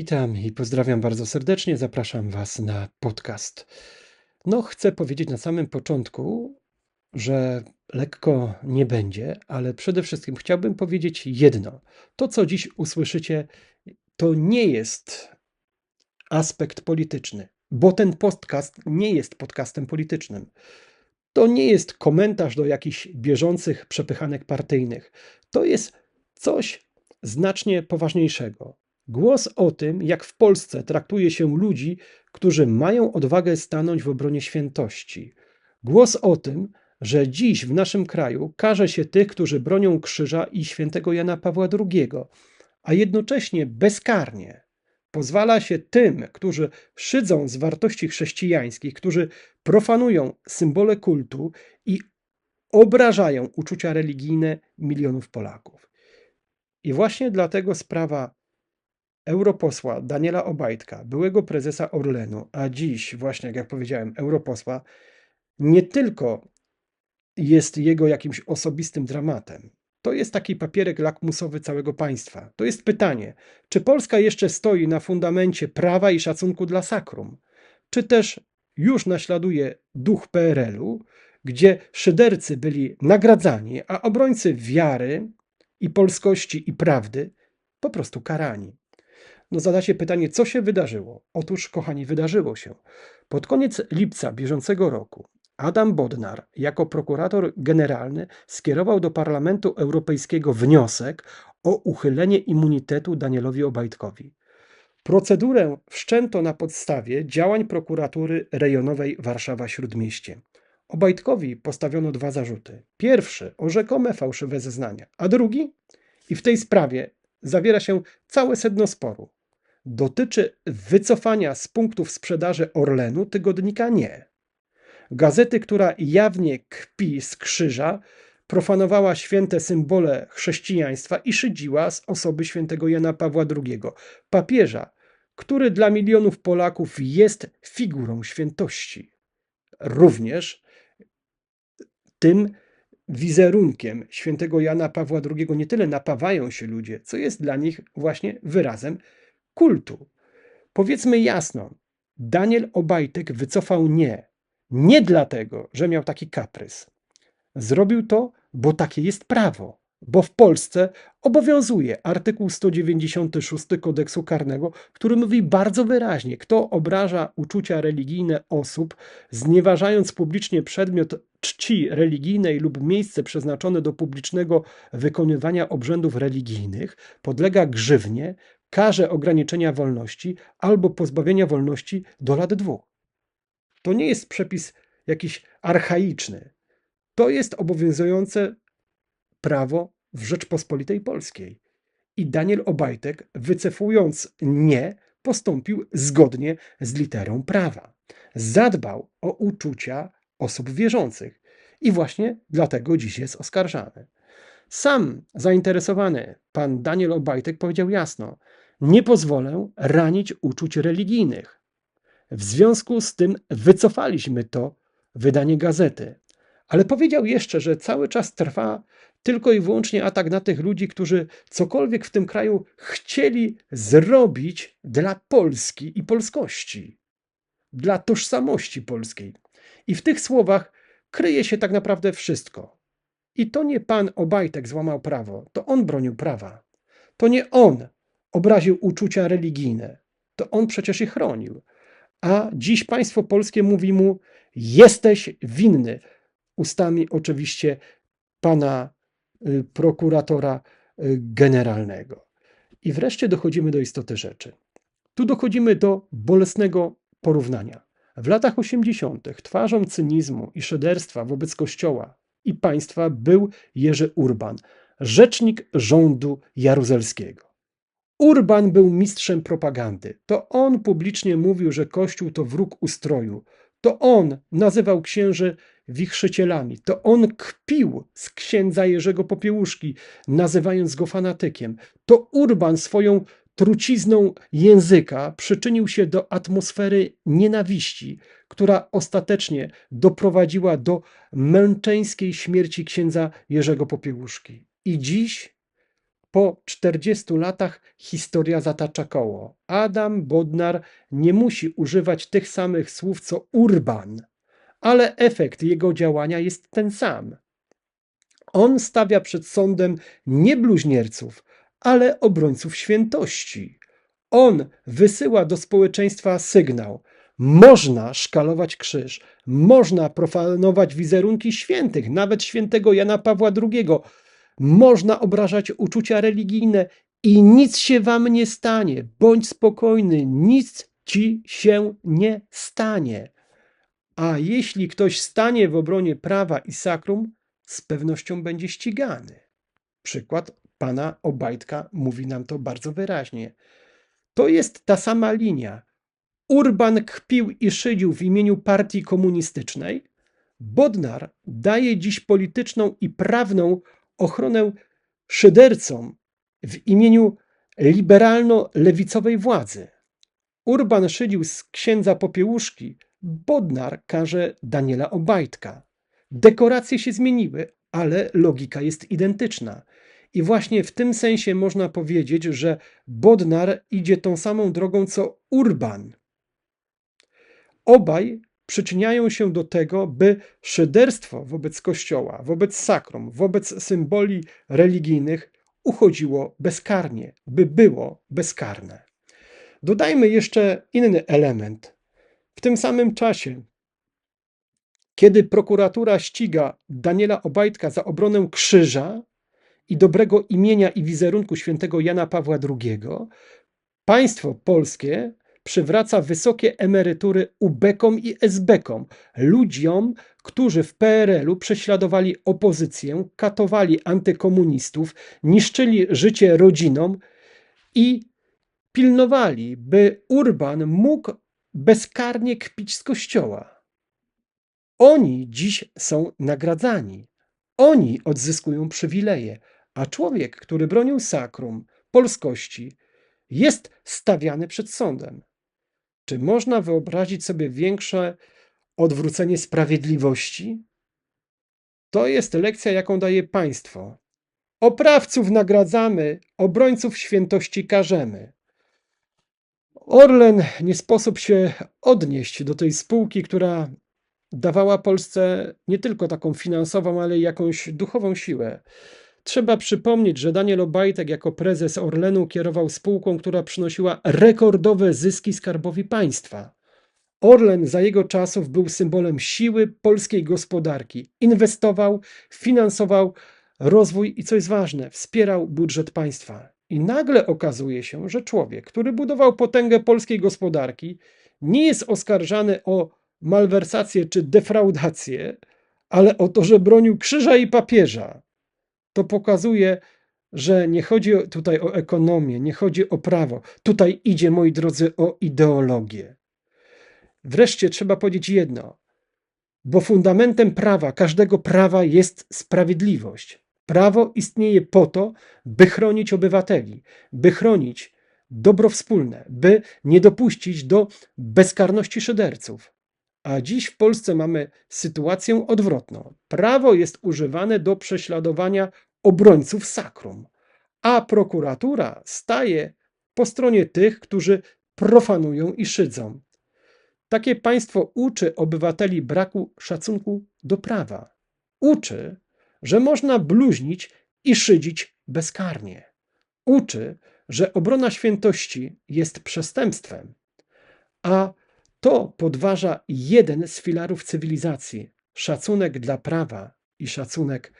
Witam i pozdrawiam bardzo serdecznie. Zapraszam Was na podcast. No, chcę powiedzieć na samym początku, że lekko nie będzie, ale przede wszystkim chciałbym powiedzieć jedno. To, co dziś usłyszycie, to nie jest aspekt polityczny, bo ten podcast nie jest podcastem politycznym. To nie jest komentarz do jakichś bieżących przepychanek partyjnych. To jest coś znacznie poważniejszego. Głos o tym, jak w Polsce traktuje się ludzi, którzy mają odwagę stanąć w obronie świętości. Głos o tym, że dziś w naszym kraju karze się tych, którzy bronią krzyża i świętego Jana Pawła II, a jednocześnie bezkarnie pozwala się tym, którzy szydzą z wartości chrześcijańskich, którzy profanują symbole kultu i obrażają uczucia religijne milionów Polaków. I właśnie dlatego sprawa europosła Daniela Obajtka, byłego prezesa Orlenu, a dziś, właśnie jak powiedziałem, europosła, nie tylko jest jego jakimś osobistym dramatem. To jest taki papierek lakmusowy całego państwa. To jest pytanie, czy Polska jeszcze stoi na fundamencie prawa i szacunku dla sakrum, czy też już naśladuje duch PRL-u, gdzie szydercy byli nagradzani, a obrońcy wiary i polskości i prawdy po prostu karani. No zadacie pytanie, co się wydarzyło? Otóż, kochani, wydarzyło się. Pod koniec lipca bieżącego roku Adam Bodnar jako prokurator generalny skierował do Parlamentu Europejskiego wniosek o uchylenie immunitetu Danielowi Obajtkowi. Procedurę wszczęto na podstawie działań prokuratury rejonowej Warszawa-Śródmieście. Obajtkowi postawiono dwa zarzuty. Pierwszy o rzekome fałszywe zeznania, a drugi, i w tej sprawie zawiera się całe sedno sporu, dotyczy wycofania z punktów sprzedaży Orlenu tygodnika Nie. Gazety, która jawnie kpi z krzyża, profanowała święte symbole chrześcijaństwa i szydziła z osoby świętego Jana Pawła II, papieża, który dla milionów Polaków jest figurą świętości. Również tym wizerunkiem świętego Jana Pawła II nie tyle napawają się ludzie, co jest dla nich właśnie wyrazem kultu. Powiedzmy jasno, Daniel Obajtek wycofał nie. Nie dlatego, że miał taki kaprys. Zrobił to, bo takie jest prawo. Bo w Polsce obowiązuje artykuł 196 kodeksu karnego, który mówi bardzo wyraźnie, kto obraża uczucia religijne osób, znieważając publicznie przedmiot czci religijnej lub miejsce przeznaczone do publicznego wykonywania obrzędów religijnych, podlega grzywnie, karze ograniczenia wolności albo pozbawienia wolności do lat dwóch. To nie jest przepis jakiś archaiczny. To jest obowiązujące prawo w Rzeczpospolitej Polskiej. I Daniel Obajtek, wycofując nie, postąpił zgodnie z literą prawa. Zadbał o uczucia osób wierzących i właśnie dlatego dziś jest oskarżany. Sam zainteresowany pan Daniel Obajtek powiedział jasno: Nie pozwolę ranić uczuć religijnych. W związku z tym wycofaliśmy to wydanie gazety. Ale powiedział jeszcze, że cały czas trwa tylko i wyłącznie atak na tych ludzi, którzy cokolwiek w tym kraju chcieli zrobić dla Polski i polskości, dla tożsamości polskiej. I w tych słowach kryje się tak naprawdę wszystko. I to nie pan Obajtek złamał prawo, to on bronił prawa. To nie on obraził uczucia religijne, to on przecież je chronił. A dziś państwo polskie mówi mu: jesteś winny. Ustami oczywiście pana y, prokuratora y, generalnego. I wreszcie dochodzimy do istoty rzeczy. Tu dochodzimy do bolesnego porównania. W latach 80. twarzą cynizmu i szyderstwa wobec Kościoła i państwa był Jerzy Urban, rzecznik rządu jaruzelskiego. Urban był mistrzem propagandy. To on publicznie mówił, że Kościół to wróg ustroju. To on nazywał księży wichrzycielami. To on kpił z księdza Jerzego Popiełuszki, nazywając go fanatykiem. To Urban swoją trucizną języka przyczynił się do atmosfery nienawiści, która ostatecznie doprowadziła do męczeńskiej śmierci księdza Jerzego Popiełuszki. I dziś po 40 latach historia zatacza koło. Adam Bodnar nie musi używać tych samych słów co Urban, ale efekt jego działania jest ten sam. On stawia przed sądem nie bluźnierców, ale obrońców świętości. On wysyła do społeczeństwa sygnał: można szkalować krzyż, można profanować wizerunki świętych, nawet świętego Jana Pawła II, można obrażać uczucia religijne i nic się wam nie stanie. Bądź spokojny, nic ci się nie stanie. A jeśli ktoś stanie w obronie prawa i sakrum, z pewnością będzie ścigany. Przykład pana Obajtka mówi nam to bardzo wyraźnie. To jest ta sama linia. Urban kpił i szydził w imieniu partii komunistycznej. Bodnar daje dziś polityczną i prawną ochronę szydercom w imieniu liberalno-lewicowej władzy. Urban szydził z księdza Popiełuszki, Bodnar karze Daniela Obajtka. Dekoracje się zmieniły, ale logika jest identyczna. I właśnie w tym sensie można powiedzieć, że Bodnar idzie tą samą drogą co Urban. Obaj przyczyniają się do tego, by szyderstwo wobec Kościoła, wobec sakrum, wobec symboli religijnych uchodziło bezkarnie, by było bezkarne. Dodajmy jeszcze inny element. W tym samym czasie, kiedy prokuratura ściga Daniela Obajtka za obronę krzyża i dobrego imienia i wizerunku świętego Jana Pawła II, państwo polskie przywraca wysokie emerytury ubekom i esbekom, ludziom, którzy w PRL-u prześladowali opozycję, katowali antykomunistów, niszczyli życie rodzinom i pilnowali, by Urban mógł bezkarnie kpić z kościoła. Oni dziś są nagradzani. Oni odzyskują przywileje, a człowiek, który bronił sakrum, polskości, jest stawiany przed sądem. Czy można wyobrazić sobie większe odwrócenie sprawiedliwości? To jest lekcja, jaką daje państwo. Oprawców nagradzamy, obrońców świętości karzemy. Orlen nie sposób się odnieść do tej spółki, która dawała Polsce nie tylko taką finansową, ale i jakąś duchową siłę. Trzeba przypomnieć, że Daniel Obajtek jako prezes Orlenu kierował spółką, która przynosiła rekordowe zyski skarbowi państwa. Orlen za jego czasów był symbolem siły polskiej gospodarki. Inwestował, finansował rozwój i co jest ważne, wspierał budżet państwa. I nagle okazuje się, że człowiek, który budował potęgę polskiej gospodarki, nie jest oskarżany o malwersację czy defraudację, ale o to, że bronił krzyża i papieża to pokazuje, że nie chodzi tutaj o ekonomię, nie chodzi o prawo. Tutaj idzie, moi drodzy, o ideologię. Wreszcie trzeba powiedzieć jedno, bo fundamentem prawa, każdego prawa jest sprawiedliwość. Prawo istnieje po to, by chronić obywateli, by chronić dobro wspólne, by nie dopuścić do bezkarności szyderców. A dziś w Polsce mamy sytuację odwrotną. Prawo jest używane do prześladowania obrońców sakrum, a prokuratura staje po stronie tych, którzy profanują i szydzą. Takie państwo uczy obywateli braku szacunku do prawa. Uczy, że można bluźnić i szydzić bezkarnie. Uczy, że obrona świętości jest przestępstwem, a to podważa jeden z filarów cywilizacji szacunek dla prawa i szacunek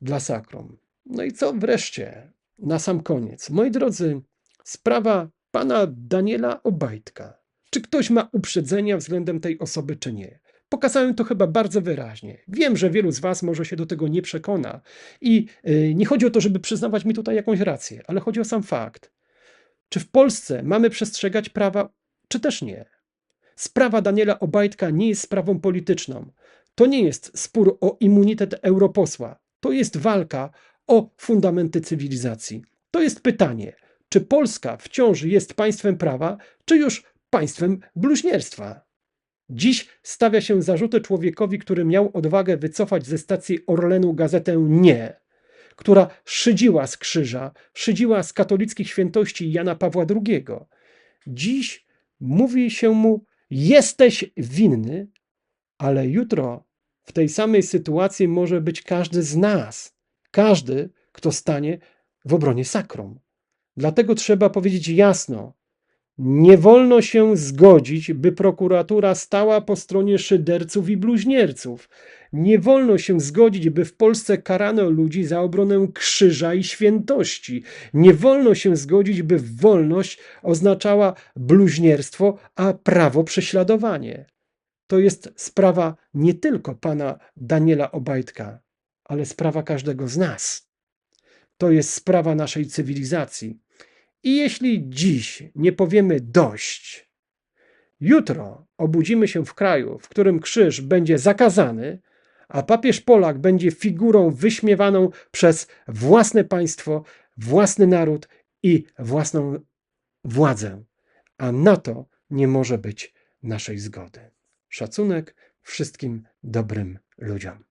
dla sakrum. No i co wreszcie, na sam koniec. Moi drodzy, sprawa pana Daniela Obajtka. Czy ktoś ma uprzedzenia względem tej osoby, czy nie? Pokazałem to chyba bardzo wyraźnie. Wiem, że wielu z Was może się do tego nie przekona i yy, nie chodzi o to, żeby przyznawać mi tutaj jakąś rację, ale chodzi o sam fakt. Czy w Polsce mamy przestrzegać prawa, czy też nie? Sprawa Daniela Obajtka nie jest sprawą polityczną. To nie jest spór o immunitet europosła. To jest walka o fundamenty cywilizacji. To jest pytanie, czy Polska wciąż jest państwem prawa, czy już państwem bluźnierstwa? Dziś stawia się zarzuty człowiekowi, który miał odwagę wycofać ze stacji Orlenu gazetę Nie, która szydziła z krzyża, szydziła z katolickich świętości Jana Pawła II. Dziś mówi się mu: Jesteś winny, ale jutro w tej samej sytuacji może być każdy z nas, każdy, kto stanie w obronie sakrum. Dlatego trzeba powiedzieć jasno: nie wolno się zgodzić, by prokuratura stała po stronie szyderców i bluźnierców. Nie wolno się zgodzić, by w Polsce karano ludzi za obronę krzyża i świętości. Nie wolno się zgodzić, by wolność oznaczała bluźnierstwo, a prawo prześladowanie. To jest sprawa nie tylko pana Daniela Obajtka, ale sprawa każdego z nas. To jest sprawa naszej cywilizacji. I jeśli dziś nie powiemy dość, jutro obudzimy się w kraju, w którym krzyż będzie zakazany, a papież Polak będzie figurą wyśmiewaną przez własne państwo, własny naród i własną władzę. A na to nie może być naszej zgody. Szacunek wszystkim dobrym ludziom.